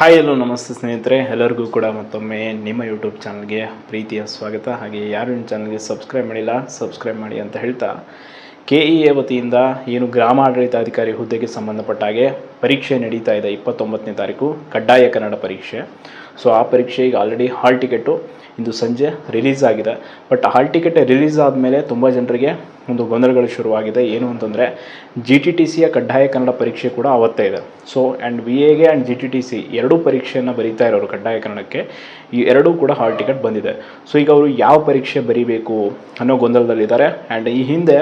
Hi ಎಲ್ಲೋ ನಮಸ್ತೆ ಸ್ನೇಹಿತರೆ, ಎಲ್ಲರಿಗೂ ಕೂಡ ಮತ್ತೊಮ್ಮೆ ನಿಮ್ಮ ಯೂಟ್ಯೂಬ್ ಚಾನಲ್ಗೆ ಪ್ರೀತಿಯ ಸ್ವಾಗತ. ಹಾಗೆ ಯಾರು ನಿಮ್ಮ ಚಾನಲ್ಗೆ ಸಬ್ಸ್ಕ್ರೈಬ್ ಮಾಡಿಲ್ಲ ಸಬ್ಸ್ಕ್ರೈಬ್ ಮಾಡಿ ಅಂತ ಹೇಳ್ತಾ ಕೆ ಇ ಎ ವತಿಯಿಂದ ಏನು ಗ್ರಾಮಾಡಳಿತಾಧಿಕಾರಿ ಹುದ್ದೆಗೆ ಸಂಬಂಧಪಟ್ಟ ಹಾಗೆ ಪರೀಕ್ಷೆ ನಡೀತಾ ಇದೆ ಇಪ್ಪತ್ತೊಂಬತ್ತನೇ ತಾರೀಕು, ಕಡ್ಡಾಯ ಕನ್ನಡ ಪರೀಕ್ಷೆ. ಸೊ ಆ ಪರೀಕ್ಷೆ ಈಗ ಆಲ್ರೆಡಿ ಹಾಲ್ ಟಿಕೆಟು ಇಂದು ಸಂಜೆ ರಿಲೀಸ್ ಆಗಿದೆ. ಬಟ್ ಹಾಲ್ ಟಿಕೆಟ್ ರಿಲೀಸ್ ಆದಮೇಲೆ ತುಂಬ ಜನರಿಗೆ ಒಂದು ಗೊಂದಲಗಳು ಶುರುವಾಗಿದೆ. ಏನು ಅಂತಂದರೆ ಜಿ ಟಿ ಟಿ ಸಿಯ ಕಡ್ಡಾಯ ಕನ್ನಡ ಪರೀಕ್ಷೆ ಕೂಡ ಅವತ್ತೇ ಇದೆ. ಸೊ ಆ್ಯಂಡ್ ವಿ ಎಗೆ and G T T C ಎರಡೂ ಪರೀಕ್ಷೆಯನ್ನು ಬರೀತಾ ಇರೋರು ಕಡ್ಡಾಯ ಕನ್ನಡಕ್ಕೆ, ಈ ಎರಡೂ ಕೂಡ ಹಾಲ್ ಟಿಕೆಟ್ ಬಂದಿದೆ. ಸೊ ಈಗ ಅವರು ಯಾವ ಪರೀಕ್ಷೆ ಬರೀಬೇಕು ಅನ್ನೋ ಗೊಂದಲದಲ್ಲಿದ್ದಾರೆ. ಆ್ಯಂಡ್ ಈ ಹಿಂದೆ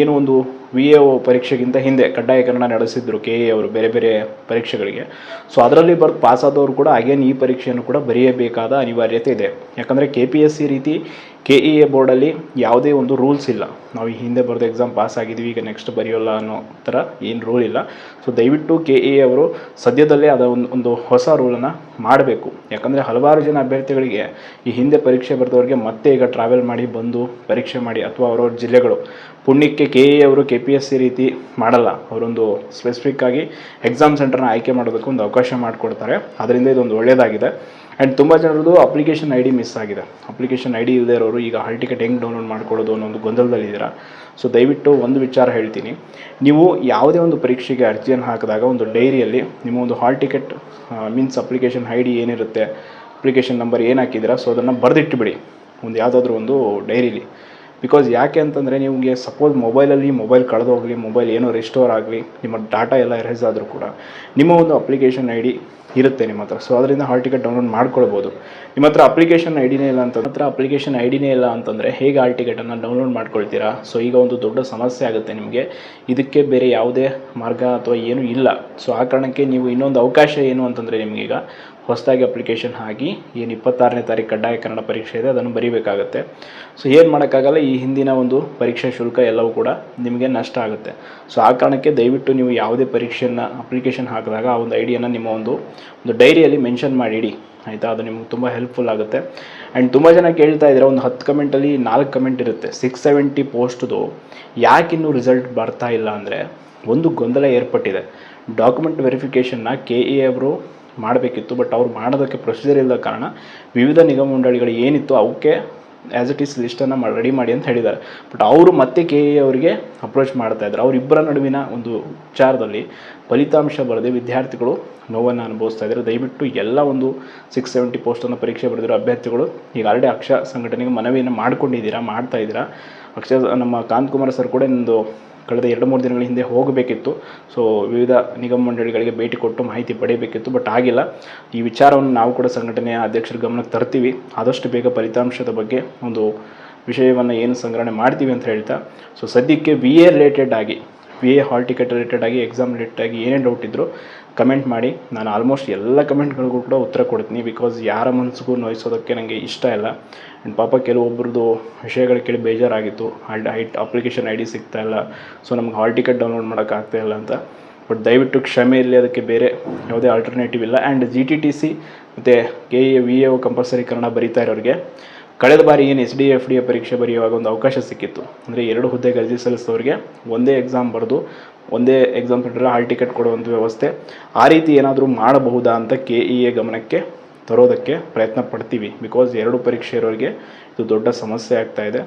ಏನೋ ಏನು ಒಂದು ವಿ ಎ ಒ ಪರೀಕ್ಷೆಗಿಂತ ಹಿಂದೆ ಕಡ್ಡಾಯಕರಣ ನಡೆಸಿದ್ರು ಕೆ ಎ ಅವರು ಬೇರೆ ಬೇರೆ ಪರೀಕ್ಷೆಗಳಿಗೆ. ಸೊ ಅದರಲ್ಲಿ ಬರೆದು ಪಾಸಾದವರು ಕೂಡ ಅಗೇನ್ ಈ ಪರೀಕ್ಷೆಯನ್ನು ಕೂಡ ಬರೆಯಬೇಕಾದ ಅನಿವಾರ್ಯತೆ ಇದೆ. ಯಾಕಂದರೆ ಕೆ ಪಿ ಎಸ್ ಸಿ ರೀತಿ ಕೆ ಇ ಎ ಬೋರ್ಡಲ್ಲಿ ಯಾವುದೇ ಒಂದು ರೂಲ್ಸ್ ಇಲ್ಲ. ನಾವು ಈ ಹಿಂದೆ ಬರೆದು ಎಕ್ಸಾಮ್ ಪಾಸ್ ಆಗಿದ್ವಿ ಈಗ ನೆಕ್ಸ್ಟ್ ಬರೆಯೋಲ್ಲ ಅನ್ನೋ ಥರ ಏನು ರೂಲ್ ಇಲ್ಲ. ಸೊ ದಯವಿಟ್ಟು ಕೆ ಇ ಅವರು ಸದ್ಯದಲ್ಲೇ ಅದ ಒಂದು ಒಂದು ಹೊಸ ರೂಲನ್ನು ಮಾಡಬೇಕು. ಯಾಕಂದರೆ ಹಲವಾರು ಜನ ಅಭ್ಯರ್ಥಿಗಳಿಗೆ ಈ ಹಿಂದೆ ಪರೀಕ್ಷೆ ಬರೆದವ್ರಿಗೆ ಮತ್ತೆ ಈಗ ಟ್ರಾವೆಲ್ ಮಾಡಿ ಬಂದು ಪರೀಕ್ಷೆ ಮಾಡಿ, ಅಥವಾ ಅವರವ್ರ ಜಿಲ್ಲೆಗಳು. ಪುಣ್ಯಕ್ಕೆ ಕೆ ಎ ಅವರು ಕೆ ಪಿ ಎಸ್ ಸಿ ರೀತಿ ಮಾಡಲ್ಲ. ಅವರೊಂದು ಸ್ಪೆಸಿಫಿಕ್ ಆಗಿ ಎಕ್ಸಾಮ್ ಸೆಂಟರ್ನ ಆಯ್ಕೆ ಮಾಡೋದಕ್ಕೆ ಒಂದು ಅವಕಾಶ ಮಾಡಿಕೊಡ್ತಾರೆ. ಅದರಿಂದ ಇದೊಂದು ಒಳ್ಳೆಯದಾಗಿದೆ ಆ್ಯಂಡ್ ತುಂಬ ಜನರದು ಅಪ್ಲಿಕೇಶನ್ ಐ ಡಿ ಮಿಸ್ ಆಗಿದೆ. ಅಪ್ಲಿಕೇಶನ್ ಐ ಡಿ ಇಲ್ಲದೆ ಇರೋರು ಈಗ ಹಾಲ್ ಟಿಕೆಟ್ ಹೆಂಗೆ ಡೌನ್ಲೋಡ್ ಮಾಡ್ಕೊಳ್ಳೋದು ಅನ್ನೋ ಒಂದು ಗೊಂದಲದಲ್ಲಿದ್ದೀರಾ ಸೊ ದಯವಿಟ್ಟು ಒಂದು ವಿಚಾರ ಹೇಳ್ತೀನಿ. ನೀವು ಯಾವುದೇ ಒಂದು ಪರೀಕ್ಷೆಗೆ ಅರ್ಜಿಯನ್ನು ಹಾಕಿದಾಗ ಒಂದು ಡೈರಿಯಲ್ಲಿ ನಿಮ್ಮ ಒಂದು hall ticket means application I D ಏನಿರುತ್ತೆ ಅಪ್ಲಿಕೇಶನ್ ನಂಬರ್ ಏನು ಹಾಕಿದ್ದೀರಾ, ಸೊ ಅದನ್ನು ಬರೆದಿಟ್ಟುಬಿಡಿ ಒಂದು ಯಾವುದಾದ್ರೂ ಒಂದು ಡೈರಿಲಿ ಬಿಕಾಸ್ ಯಾಕೆ ಅಂತಂದರೆ ನಿಮಗೆ ಸಪೋಸ್ ಮೊಬೈಲಲ್ಲಿ ಮೊಬೈಲ್ ಕಳೆದೋಗಲಿ ಮೊಬೈಲ್ ಏನೋ ರಿಸ್ಟೋರ್ ಆಗಲಿ, ನಿಮ್ಮ ಡಾಟಾ ಎಲ್ಲ ಎರೇಸ್ ಆದರೂ ಕೂಡ ನಿಮ್ಮ ಒಂದು ಅಪ್ಲಿಕೇಶನ್ ಐ ಡಿ ಇರುತ್ತೆ ನಿಮ್ಮ ಹತ್ರ. ಸೊ ಅದರಿಂದ ಹಾಲ್ ಟಿಕೆಟ್ ಡೌನ್ಲೋಡ್ ಮಾಡ್ಕೊಳ್ಬೋದು. ನಿಮ್ಮ ಹತ್ರ ಅಪ್ಲಿಕೇಶನ್ ಐ ಇಲ್ಲ ಅಂತ ಹತ್ರ ಅಪ್ಲಿಕೇಶನ್ ಐ ಇಲ್ಲ ಅಂತಂದರೆ ಹೇಗೆ ಹಾಲ್ ಟಿಕೆಟನ್ನು ಡೌನ್ಲೋಡ್ ಮಾಡ್ಕೊಳ್ತೀರಾ? ಸೊ ಈಗ ಒಂದು ದೊಡ್ಡ ಸಮಸ್ಯೆ ಆಗುತ್ತೆ ನಿಮಗೆ. ಇದಕ್ಕೆ ಬೇರೆ ಯಾವುದೇ ಮಾರ್ಗ ಅಥವಾ ಏನೂ ಇಲ್ಲ. ಸೊ ಆ ಕಾರಣಕ್ಕೆ ನೀವು ಇನ್ನೊಂದು ಅವಕಾಶ ಏನು ಅಂತಂದರೆ ನಿಮಗೀಗ ಹೊಸದಾಗಿ ಅಪ್ಲಿಕೇಶನ್ ಹಾಕಿ ಏನು ಇಪ್ಪತ್ತಾರನೇ ತಾರೀಕು ಕಡ್ಡಾಯ ಕನ್ನಡ ಪರೀಕ್ಷೆ ಇದೆ, ಅದನ್ನು ಬರೀಬೇಕಾಗುತ್ತೆ. ಸೊ ಏನು ಮಾಡೋಕ್ಕಾಗಲ್ಲ, ಈ ಹಿಂದಿನ ಒಂದು ಪರೀಕ್ಷಾ ಶುಲ್ಕ ಎಲ್ಲವೂ ಕೂಡ ನಿಮಗೆ ನಷ್ಟ ಆಗುತ್ತೆ. ಸೊ ಆ ಕಾರಣಕ್ಕೆ ದಯವಿಟ್ಟು ನೀವು ಯಾವುದೇ ಪರೀಕ್ಷೆಯನ್ನು ಅಪ್ಲಿಕೇಶನ್ ಹಾಕಿದಾಗ ಆ ಒಂದು ಐಡಿಯನ್ನು ನಿಮ್ಮ ಒಂದು ಒಂದು ಡೈರಿಯಲ್ಲಿ ಮೆನ್ಷನ್ ಮಾಡಿ ಇಡಿ. ಆಯಿತಾ? ಅದು ನಿಮ್ಗೆ ತುಂಬ ಹೆಲ್ಪ್ಫುಲ್ ಆಗುತ್ತೆ. ಆ್ಯಂಡ್ ತುಂಬ ಜನ ಕೇಳ್ತಾ ಇದ್ದಾರೆ ಒಂದು ಹತ್ತು ಕಮೆಂಟಲ್ಲಿ ನಾಲ್ಕು ಕಮೆಂಟ್ ಇರುತ್ತೆ. ಸಿಕ್ಸ್ ಸೆವೆಂಟಿ ಪೋಸ್ಟ್ದು ಯಾಕೆ ಇನ್ನೂ ರಿಸಲ್ಟ್ ಬರ್ತಾ ಇಲ್ಲ ಅಂದರೆ ಒಂದು ಗೊಂದಲ ಏರ್ಪಟ್ಟಿದೆ. ಡಾಕ್ಯುಮೆಂಟ್ ವೆರಿಫಿಕೇಷನ್ನ ಕೆ ಎ ಅವರು ಮಾಡಬೇಕಿತ್ತು ಬಟ್ ಅವ್ರು ಮಾಡೋದಕ್ಕೆ ಪ್ರೊಸೀಜರ್ ಇಲ್ಲದ ಕಾರಣ ವಿವಿಧ ನಿಗಮ ಮಂಡಳಿಗಳು ಏನಿತ್ತು ಅವಕ್ಕೆ ಆ್ಯಸ್ ಇಟ್ ಈಸ್ ಲಿಸ್ಟನ್ನು ಮಾಡಿ ರೆಡಿ ಮಾಡಿ ಅಂತ ಹೇಳಿದ್ದಾರೆ. ಬಟ್ ಅವರು ಮತ್ತೆ ಕೆ ಎ ಅವರಿಗೆ ಅಪ್ರೋಚ್ ಮಾಡ್ತಾ ಇದ್ದಾರೆ ಅವರಿಬ್ಬರ ನಡುವಿನ ಒಂದು ವಿಚಾರದಲ್ಲಿ ಫಲಿತಾಂಶ ಬರದೆ ವಿದ್ಯಾರ್ಥಿಗಳು ನೋವನ್ನು ಅನುಭವಿಸ್ತಾ ಇದ್ದಾರೆ ದಯವಿಟ್ಟು ಎಲ್ಲ ಒಂದು ಸಿಕ್ಸ್ ಸೆವೆಂಟಿ ಪೋಸ್ಟನ್ನು ಪರೀಕ್ಷೆ ಬರೆದಿರೋ ಅಭ್ಯರ್ಥಿಗಳು, ಈಗ ಆಲ್ರೆಡಿ ಅಕ್ಷ ಸಂಘಟನೆಗೆ ಮನವಿಯನ್ನು ಮಾಡ್ಕೊಂಡಿದ್ದೀರಾ, ಮಾಡ್ತಾ ಇದ್ದೀರಾ? ಅಕ್ಷ ನಮ್ಮ ಕಾಂತಕುಮಾರ್ ಸರ್ ಕೂಡ ಒಂದು ಕಳೆದ ಎರಡು ಮೂರು ದಿನಗಳ ಹಿಂದೆ ಹೋಗಬೇಕಿತ್ತು. ಸೊ ವಿವಿಧ ನಿಗಮ ಮಂಡಳಿಗಳಿಗೆ ಭೇಟಿ ಕೊಟ್ಟು ಮಾಹಿತಿ ಪಡೆಯಬೇಕಿತ್ತು ಬಟ್ ಆಗಿಲ್ಲ. ಈ ವಿಚಾರವನ್ನು ನಾವು ಕೂಡ ಸಂಘಟನೆಯ ಅಧ್ಯಕ್ಷರ ಗಮನಕ್ಕೆ ತರ್ತೀವಿ. ಆದಷ್ಟು ಬೇಗ ಫಲಿತಾಂಶದ ಬಗ್ಗೆ ಒಂದು ವಿಷಯವನ್ನು ಏನು ಸಂಗ್ರಹಣೆ ಮಾಡ್ತೀವಿ ಅಂತ ಹೇಳ್ತಾ. ಸೊ ಸದ್ಯಕ್ಕೆ ಬಿ ಎ ರಿಲೇಟೆಡ್ ಆಗಿ V A hall ticket related ಆಗಿ ಎಕ್ಸಾಮ್ ರಿಲೇಟೆಡ್ ಆಗಿ ಏನೇ ಡೌಟ್ ಇದ್ದರೂ ಕಮೆಂಟ್ ಮಾಡಿ. ನಾನು ಆಲ್ಮೋಸ್ಟ್ ಎಲ್ಲ ಕಮೆಂಟ್ಗಳಿಗೂ ಕೂಡ ಉತ್ತರ ಕೊಡ್ತೀನಿ ಬಿಕಾಸ್ ಯಾರ ಮನಸ್ಸಿಗೂ ನೋಯಿಸೋದಕ್ಕೆ ನನಗೆ ಇಷ್ಟ ಇಲ್ಲ. ಆ್ಯಂಡ್ ಪಾಪ ಕೆಲವೊಬ್ರದ್ದು ವಿಷಯಗಳು ಕೇಳಿ ಬೇಜಾರಾಗಿತ್ತು. Hall height application I D ಸಿಗ್ತಾ ಇಲ್ಲ. ಸೊ ನಮ್ಗೆ ಹಾಲ್ ಟಿಕೆಟ್ ಡೌನ್ಲೋಡ್ ಮಾಡೋಕ್ಕಾಗ್ತಾ ಇಲ್ಲ ಅಂತ. ಬಟ್ ದಯವಿಟ್ಟು ಕ್ಷಮೆ ಇರಲಿ, ಅದಕ್ಕೆ ಬೇರೆ ಯಾವುದೇ ಆಲ್ಟರ್ನೇಟಿವ್ ಇಲ್ಲ. And G T T C ಮತ್ತು K A V A compulsory Kannada ಬರೀತಾ ಇರೋರಿಗೆ ಕಳೆದ ಬಾರಿ ಏನು S D F D A ಪರೀಕ್ಷೆ ಬರೆಯುವಾಗ ಒಂದು ಅವಕಾಶ ಸಿಕ್ಕಿತ್ತು. ಅಂದರೆ ಎರಡು ಹುದ್ದೆಗೆ ಅರ್ಜಿ ಸಲ್ಲಿಸಿದವರಿಗೆ ಒಂದೇ ಎಕ್ಸಾಮ್ ಬರೆದು, ಒಂದೇ ಎಕ್ಸಾಮ್ ಸೆಂಟರ್ ಹಾಲ್ ಟಿಕೆಟ್ ಕೊಡುವಂಥ ವ್ಯವಸ್ಥೆ. ಆ ರೀತಿ ಏನಾದರೂ ಮಾಡಬಹುದಾ ಅಂತ ಕೆ ಇ ಎ ಗಮನಕ್ಕೆ ತರೋದಕ್ಕೆ ಪ್ರಯತ್ನ ಪಡ್ತೀವಿ. ಬಿಕಾಸ್ ಎರಡು ಪರೀಕ್ಷೆ ಇರೋರಿಗೆ ಇದು ದೊಡ್ಡ ಸಮಸ್ಯೆ ಆಗ್ತಾ ಇದೆ.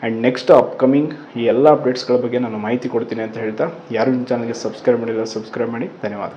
ಆ್ಯಂಡ್ ನೆಕ್ಸ್ಟ್ ಅಪ್ಕಮಿಂಗ್ ಈ ಎಲ್ಲ ಅಪ್ಡೇಟ್ಸ್ಗಳ ಬಗ್ಗೆ ನಾನು ಮಾಹಿತಿ ಕೊಡ್ತೀನಿ ಅಂತ ಹೇಳ್ತಾ, ಯಾರು ನಿಮ್ಮ ಚಾನಲ್ಗೆ ಸಬ್ಸ್ಕ್ರೈಬ್ ಮಾಡಿಲ್ಲ ಸಬ್ಸ್ಕ್ರೈಬ್ ಮಾಡಿ. ಧನ್ಯವಾದ.